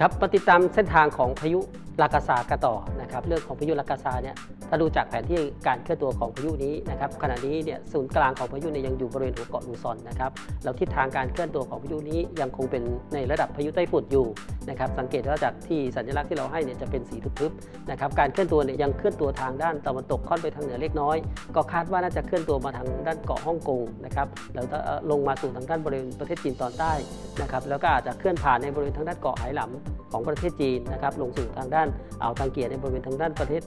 ครับมาติดตามเส้นทางของพายุลากาซากันต่อนะครับเรื่องของพายุลากาซาเนี่ย ถ้าดูจากแผนที่การเคลื่อนตัวของพายุนี้นะครับขณะนี้เนี่ยศูนย์กลางของพายุเนี่ยยังอยู่บริเวณหัวเกาะลูซอนนะครับแล้วทิศทางการเคลื่อนตัวของพายุนี้ยังคงเป็นในระดับพายุไต้ฝุ่นอยู่นะครับสังเกตว่าจากที่สัญลักษณ์ที่เราให้เนี่ยจะเป็นสีทึบๆนะครับการเคลื่อนตัวเนี่ยยังเคลื่อนตัวทางด้านตะวันตกค่อนไปทางเหนือเล็กน้อย ก็คาดว่าน่าจะเคลื่อนตัวมาทางด้านเกาะฮ่องกงนะครับแล้วลงมาสู่ทางด้านบริเวณประเทศจีนตอนใต้นะครับแล้วก็อาจจะเคลื่อนผ่านในบริเวณทางด้านเกาะไหหลำ ของประเทศจีนนะครับลงสู่ทางด้านอ่าวตังเกียในบริเวณทางด้านประเทศ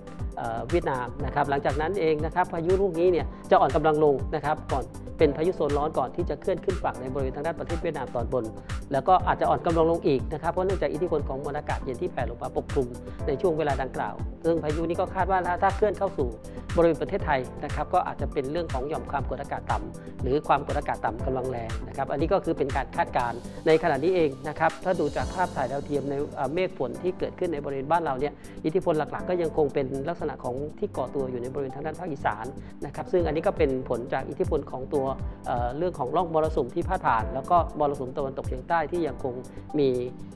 เวียดนามนะครับหลังจากนั้นเองนะครับพายุลูกนี้เนี่ยจะอ่อนกำลังลงนะครับก่อนเป็นพายุโซนร้อนก่อนที่จะเคลื่อนขึ้นฝั่งในบริเวณทางด้านประเทศเวียดนามตอนบน แล้วก็อาจจะอ่อนกำลังลงอีกนะครับเพราะเนื่องจากอิทธิพลของมวลอากาศเย็นที่แผ่ลงมาปกคลุมในช่วงเวลาดังกล่าว ซึ่งพายุนี้ก็คาดว่าถ้าเคลื่อนเข้าสู่ บริเวณประเทศไทยนะครับก็อาจจะเป็นเรื่องของหย่อมความกดอากาศต่ำหรือความกดอากาศต่ำกำลังแรงนะครับอันนี้ก็คือเป็นการคาดการณ์ในขณะนี้เองนะครับถ้าดูจากภาพถ่ายดาวเทียมในเมฆฝนที่เกิดขึ้นในบริเวณบ้านเราเนี่ยอิทธิพลหลักๆ ก็ยังคงเป็นลักษณะของที่ก่อตัวอยู่ในบริเวณทางด้านภาคอีสานนะครับซึ่งอันนี้ก็เป็นผลจากอิทธิพลของตัวเเรื่องของร่องมรสุมที่พาดผ่าน แล้วก็มรสุมตะวันตกเฉียงใต้ที่ยังคงมี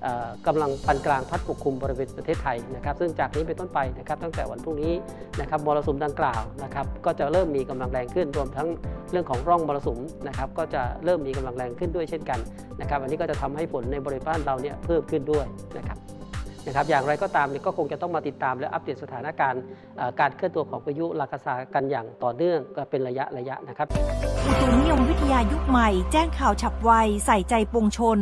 เอ่อกำลังปานกลางพัดปกคลุมบริเวณประเทศไทยนะครับซึ่งจากนี้เป็นต้นไปนะครับตั้งแต่วันพรุ่งนี้นะครับมรสุมดังกล่าวนะครับก็จะเริ่มมีกำลังแรงขึ้น รวมทั้งเรื่องของร่องมรสุมนะครับก็จะเริ่มมีกำลังแรงขึ้นด้วยเช่นกันนะครับอันนี้ก็จะทำให้ฝนในบริเวณบ้านเราเนี่ยเพิ่มขึ้นด้วยนะครับนะครับอย่างไรก็ตามเนี่ยก็คงจะต้องมาติดตามและอัปเดตสถานการณ์การเคลื่อนตัวของพายุลากาซากันอย่างต่อเนื่องก็เป็นระยะระยะนะครับอุตุนิยมวิทยายุคใหม่ แจ้งข่าวฉับไวใส่ใจปวงชน